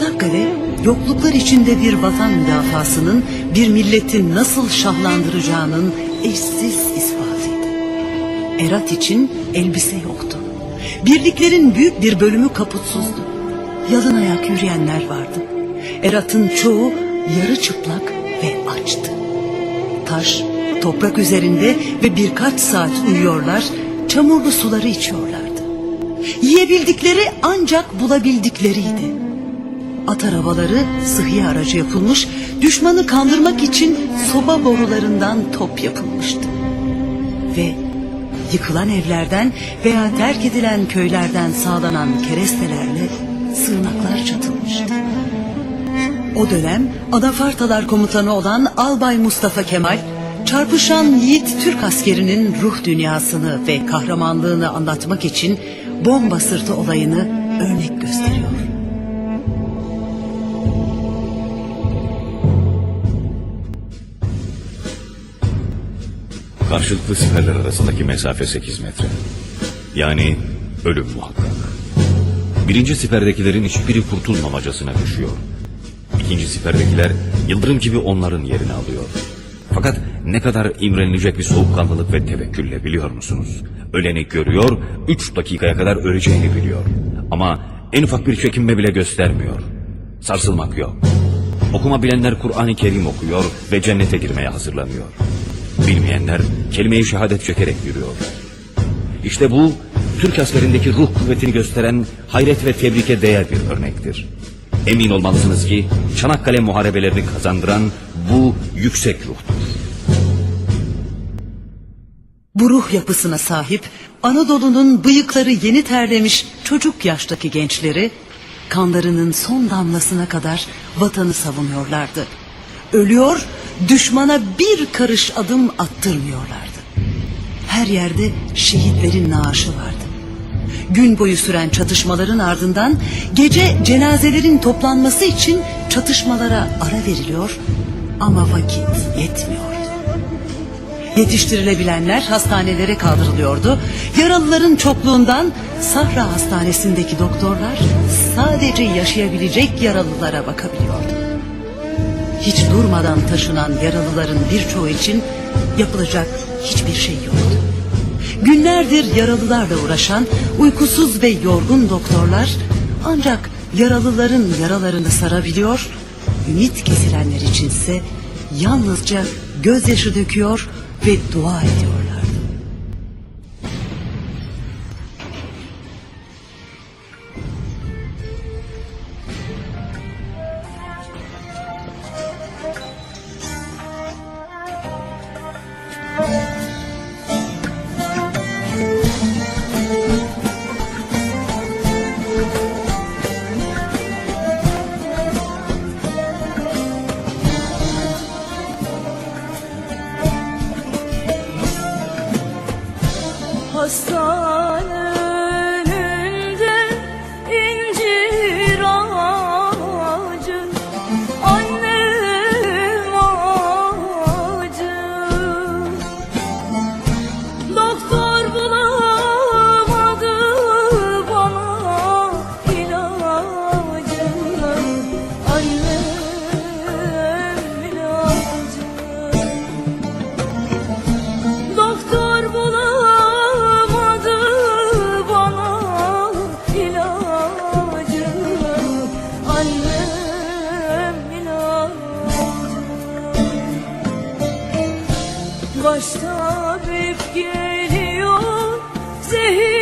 Çanakkale, yokluklar içinde bir vatan müdafasının bir milleti nasıl şahlandıracağının eşsiz ispatıydı. Erat için elbise yoktu. Birliklerin büyük bir bölümü kaputsuzdu. Yalın ayak yürüyenler vardı. Erat'ın çoğu yarı çıplak ve açtı. Taş, toprak üzerinde ve birkaç saat uyuyorlar, çamurlu suları içiyorlardı. Yiyebildikleri ancak bulabildikleriydi. At arabaları sıhhi aracı yapılmış, düşmanı kandırmak için soba borularından top yapılmıştı. Ve yıkılan evlerden veya terk edilen köylerden sağlanan kerestelerle sığınaklar çatılmıştı. O dönem Anafartalar komutanı olan Albay Mustafa Kemal, çarpışan yiğit Türk askerinin ruh dünyasını ve kahramanlığını anlatmak için bomba sırtı olayını örnek gösteriyor. Karşılıklı siperler arasındaki mesafe 8 metre. Yani ölüm muhakkak. Birinci siperdekilerin hiçbiri kurtulmamacasına düşüyor. İkinci siperdekiler yıldırım gibi onların yerini alıyor. Fakat ne kadar imrenilecek bir soğukkanlılık ve tevekkülle biliyor musunuz? Öleni görüyor, 3 dakikaya kadar öleceğini biliyor. Ama en ufak bir çekinme bile göstermiyor. Sarsılmak yok. Okuma bilenler Kur'an-ı Kerim okuyor ve cennete girmeye hazırlanıyor. Bilmeyenler kelime-i şehadet çekerek yürüyor. İşte bu Türk askerindeki ruh kuvvetini gösteren hayret ve tebrike değer bir örnektir. Emin olmalısınız ki Çanakkale muharebelerini kazandıran bu yüksek ruhtur. Bu ruh yapısına sahip Anadolu'nun bıyıkları yeni terlemiş çocuk yaştaki gençleri kanlarının son damlasına kadar vatanı savunuyorlardı. Ölüyor, düşmana bir karış adım attırmıyorlardı. Her yerde şehitlerin naaşı vardı. Gün boyu süren çatışmaların ardından gece cenazelerin toplanması için çatışmalara ara veriliyor ama vakit yetmiyordu. Yetiştirilebilenler hastanelere kaldırılıyordu. Yaralıların çokluğundan Sahra Hastanesi'ndeki doktorlar sadece yaşayabilecek yaralılara bakabiliyordu. Hiç durmadan taşınan yaralıların birçoğu için yapılacak hiçbir şey yoktu. Günlerdir yaralılarla uğraşan uykusuz ve yorgun doktorlar ancak yaralıların yaralarını sarabiliyor, ümit kesilenler içinse yalnızca gözyaşı döküyor ve dua ediyorlardı. bostan Baş tabip geliyor zehir